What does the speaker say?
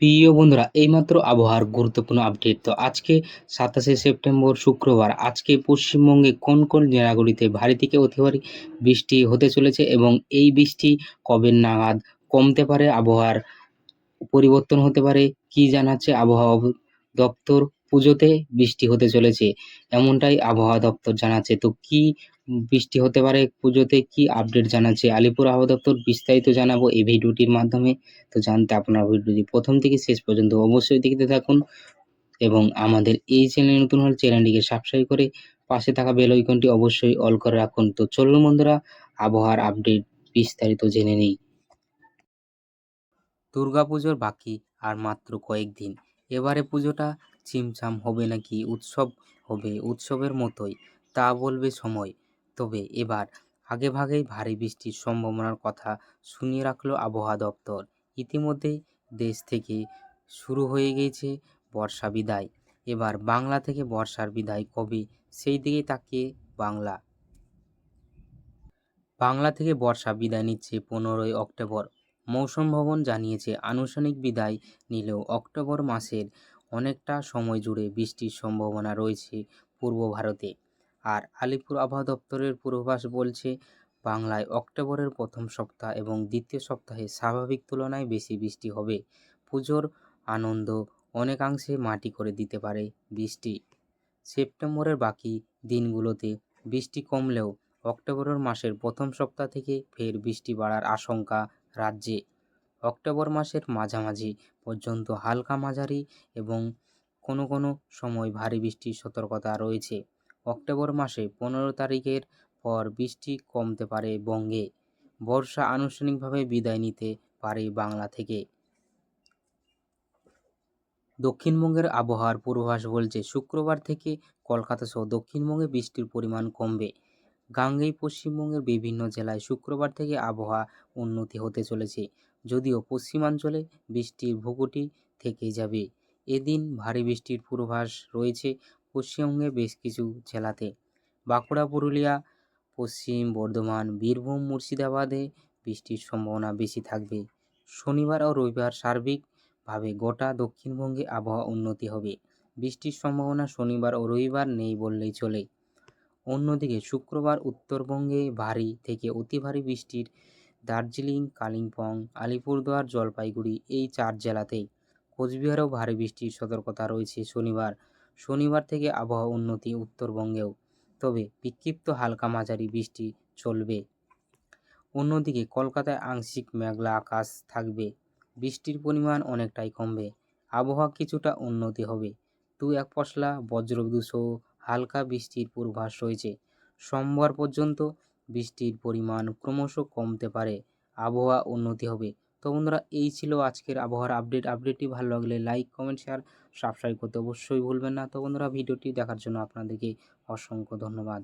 প্রিয় বন্ধুরা, এইমাত্র আবহাওয়ার গুরুত্বপূর্ণ আপডেট তো আজকে সাতাশে সেপ্টেম্বর শুক্রবার, আজকে পশ্চিমবঙ্গে কোন কোন জেলাগুলিতে ভারী থেকে অতি ভারী বৃষ্টি হতে চলেছে এবং এই বৃষ্টি কবে নাগাদ কমতে পারে? আবহাওয়ার পরিবর্তন হতে পারে, কি জানাচ্ছে আবহাওয়া দপ্তর? পুজোতে বৃষ্টি হতে চলেছে, এমনটাই আবহাওয়া দপ্তর জানাচ্ছে। তো কি বৃষ্টি হতে পারে, পুজোতে কি আপডেট জানাচ্ছে? আলিপুর আবহাওয়া দপ্তর বিস্তারিত জানাব এই ভিডিওটির মাধ্যমে। তো জানতে আপনার ভিডিওটি প্রথম থেকে শেষ পর্যন্ত অবশ্যই দেখতে থাকুন এবং আমাদের এই চ্যানেলে নতুন হলে চ্যানেলটিকে সাবস্ক্রাইব করে পাশে থাকা বেল আইকনটি অবশ্যই অল করে রাখুন। তো চলুন বন্ধুরা, আবহাওয়ার আপডেট বিস্তারিত জেনে নিই। দুর্গাপুজোর বাকি আর মাত্র কয়েকদিন। এবারে পুজোটা চিমচাম হবে নাকি? উৎসব হবে উৎসবের মতোই। তা বলবে সময়। তবে এবার আগেভাগেই ভারী বৃষ্টির সম্ভাবনার কথা শুনিয়ে রাখল আবহাওয়া দপ্তর। ইতিমধ্যেই দেশ থেকে শুরু হয়ে গিয়েছে বর্ষা বিদায়। এবার বাংলা থেকে বর্ষার বিদায় কবে? সেই দিকে তাকিয়ে বাংলা। বাংলা থেকে বর্ষা বিদায় নিচ্ছে পনেরোই অক্টোবর। মৌসুম ভবন জানিয়েছে, আনুষ্ঠানিক বিদায় নিলেও অক্টোবর মাসের অনেকটা সময় জুড়ে বৃষ্টির সম্ভাবনা রয়েছে পূর্ব ভারতে। আর আলিপুর আবহাওয়া দপ্তরের পূর্বাভাস বলছে, বাংলায় অক্টোবরের প্রথম সপ্তাহ এবং দ্বিতীয় সপ্তাহে স্বাভাবিক তুলনায় বেশি বৃষ্টি হবে। পুজোর আনন্দ অনেকাংশে মাটি করে দিতে পারে বৃষ্টি। সেপ্টেম্বরের বাকি দিনগুলোতে বৃষ্টি কমলেও অক্টোবরের মাসের প্রথম সপ্তাহ থেকে ফের বৃষ্টি বাড়ার আশঙ্কা রাজ্যে। অক্টোবর মাসের মাঝামাঝি পর্যন্ত হালকা মাঝারি এবং কোনো কোনো সময় ভারী বৃষ্টির সতর্কতা রয়েছে। অক্টোবর মাসে পনেরো তারিখের পর বৃষ্টি কমতে পারে বঙ্গে। বর্ষা আনুষ্ঠানিকভাবে বিদায় নিতে পারে বাংলা থেকে। দক্ষিণবঙ্গের আবহাওয়ার পূর্বাভাস বলছে, শুক্রবার থেকে কলকাতা সহ দক্ষিণবঙ্গে বৃষ্টির পরিমাণ কমবে। গাঙ্গেয় পশ্চিমবঙ্গের বিভিন্ন জেলায় শুক্রবার থেকে আবহাওয়া উন্নতি হতে চলেছে, যদিও পশ্চিমাঞ্চলে বৃষ্টির ভূগুটি থেকে যাবে। এদিন ভারী বৃষ্টির পূর্বাভাস রয়েছে পশ্চিমবঙ্গের বেশ কিছু জেলাতে। বাঁকুড়া, পুরুলিয়া, পশ্চিম বর্ধমান, বীরভূম, মুর্শিদাবাদে বৃষ্টির সম্ভাবনা বেশি থাকবে। শনিবার ও রবিবার সার্বিকভাবে গোটা দক্ষিণবঙ্গে আবহাওয়া উন্নতি হবে। বৃষ্টির সম্ভাবনা শনিবার ও রবিবার নেই বললেই চলে। অন্যদিকে শুক্রবার উত্তরবঙ্গে ভারী থেকে অতি ভারী বৃষ্টির দার্জিলিং, কালিম্পং, আলিপুরদুয়ার, জলপাইগুড়ি এই চার জেলাতেই কোচবিহারেও ভারী বৃষ্টির সতর্কতা রয়েছে শনিবার। শনিবার থেকে আবহাওয়া উন্নতি উত্তরবঙ্গেও। তবে বিক্ষিপ্ত হালকা মাঝারি বৃষ্টি চলবে। অন্যদিকে কলকাতায় আংশিক মেঘলা আকাশ থাকবে। বৃষ্টির পরিমাণ অনেকটাই কমবে। আবহাওয়া কিছুটা উন্নতি হবে। দু এক পশলা বজ্রবিদ্যুৎ সহ হালকা বৃষ্টির পূর্বাভাস রয়েছে। সোমবার পর্যন্ত বৃষ্টির পরিমাণ ক্রমশ কমতে পারে। আবহাওয়া উন্নতি হবে। তো বন্ধুরা, এই ছিল আজকের আবহাওয়ার আপডেট আপডেটটি ভালো লাগলে লাইক কমেন্ট শেয়ার সাবস্ক্রাইব করতে অবশ্যই ভুলবেন না। তো বন্ধুরা, ভিডিওটি দেখার জন্য আপনাদেরকে অসংখ্য ধন্যবাদ।